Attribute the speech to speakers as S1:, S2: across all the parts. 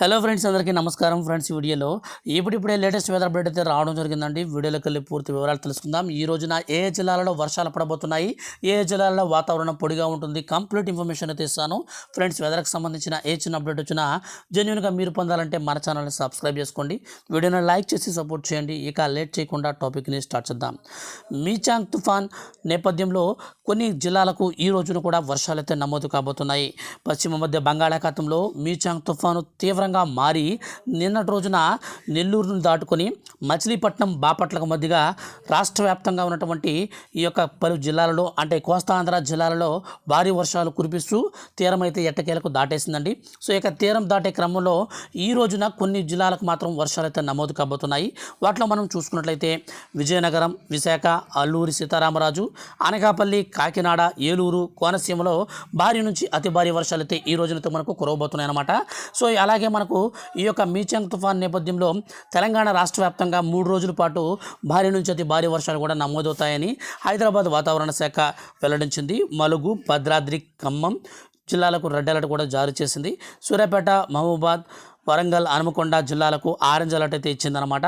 S1: Hello friends అందరికీ నమస్కారం friends వీడియోలో. ఇప్పుడిప్పుడే లేటెస్ట్ వెదర్ అప్డేట్ అయితే రావడం జరిగిందండి. వీడియోలోకి వెళ్ళి పూర్తి వివరాలు తెలుసుకుందాం. ఈ రోజున ఏ జిల్లాలలో వర్షాలు పడబోతున్నాయి? ఏ ఏ జిల్లాలలో వాతావరణం పొడిగా ఉంటుంది? కంప్లీట్ ఇన్ఫర్మేషన్ అయితే ఇస్తాను. ఫ్రెండ్స్ వెదర్కి సంబంధించిన ఏ చిన్న అప్డేట్ వచ్చినా జెన్యున్గా మీరు పొందాలంటే మన ఛానల్ని సబ్స్క్రైబ్ చేసుకోండి. వీడియోని లైక్ చేసి సపోర్ట్ చేయండి. ఇక లేట్ చేయకుండా టాపిక్ని స్టార్ట్ చేద్దాం. మీచాంగ్ తుఫాన్ నేపథ్యంలో కొన్ని జిల్లాలకు ఈ రోజున కూడా వర్షాలు అయితే నమోదు కాబోతున్నాయి. పశ్చిమ మధ్య బంగాళాఖాతంలో మీచాంగ్ తుఫాను తీవ్రంగా మారి నిన్నటి రోజున నెల్లూరును దాటుకొని మచిలీపట్నం బాపట్లకు మధ్యగా రాష్ట్ర వ్యాప్తంగా ఉన్నటువంటి ఈ యొక్క పలు జిల్లాలలో అంటే కోస్తాంధ్ర జిల్లాలలో భారీ వర్షాలు కురిపిస్తూ తీరం అయితే ఎట్టకేలకు దాటేసిందండి. సో ఇక తీరం దాటే క్రమంలో ఈ రోజున కొన్ని జిల్లాలకు మాత్రం వర్షాలు అయితే నమోదు కాబోతున్నాయి. వాటిలో మనం చూసుకున్నట్లయితే విజయనగరం విశాఖ అల్లూరి సీతారామరాజు అనకాపల్లి కాకినాడ ఏలూరు కోనసీమలో భారీ నుంచి అతి భారీ వర్షాలు అయితే ఈ రోజునతో మనకు కురవబోతున్నాయి అన్నమాట సో అలాగే మనకు ఈ యొక్క మీచంగ్ తుఫాన్ నేపథ్యంలో తెలంగాణ రాష్ట్ర వ్యాప్తంగా మూడు రోజుల పాటు భారీ నుంచి అతి భారీ వర్షాలు కూడా నమోదవుతాయని హైదరాబాద్ వాతావరణ శాఖ వెల్లడించింది. మలుగు భద్రాద్రి ఖమ్మం జిల్లాలకు రెడ్ అలర్ట్ కూడా జారీ చేసింది. సూర్యాపేట మహబూబాద్ వరంగల్ హనుమకొండ జిల్లాలకు ఆరెంజ్ అలర్ట్ అయితే ఇచ్చిందనమాట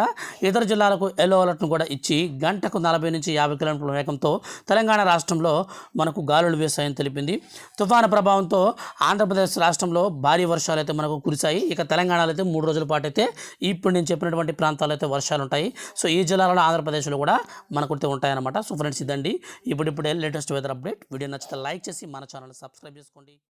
S1: ఇతర జిల్లాలకు ఎల్లో అలర్ట్ను కూడా ఇచ్చి గంటకు నలభై నుంచి యాభై కిలోమీటర్ల వేగంతో తెలంగాణ రాష్ట్రంలో మనకు గాలులు వేశాయని తెలిపింది. తుఫాను ప్రభావంతో ఆంధ్రప్రదేశ్ రాష్ట్రంలో భారీ వర్షాలు అయితే మనకు కురిశాయి. ఇక తెలంగాణలో అయితే మూడు రోజుల పాటు అయితే ఇప్పుడు నేను చెప్పినటువంటి ప్రాంతాల్లో అయితే వర్షాలు ఉంటాయి. సో ఈ జిల్లాలలో ఆంధ్రప్రదేశ్లో కూడా మనకు అయితే ఉంటాయన్నమాట. సో ఫ్రెండ్స్ ఇదండి. ఇప్పుడిప్పుడే లేటెస్ట్ వెదర్ అప్డేట్ వీడియో నచ్చితే లైక్ చేసి మన ఛానల్ సబ్స్క్రైబ్ చేసుకోండి.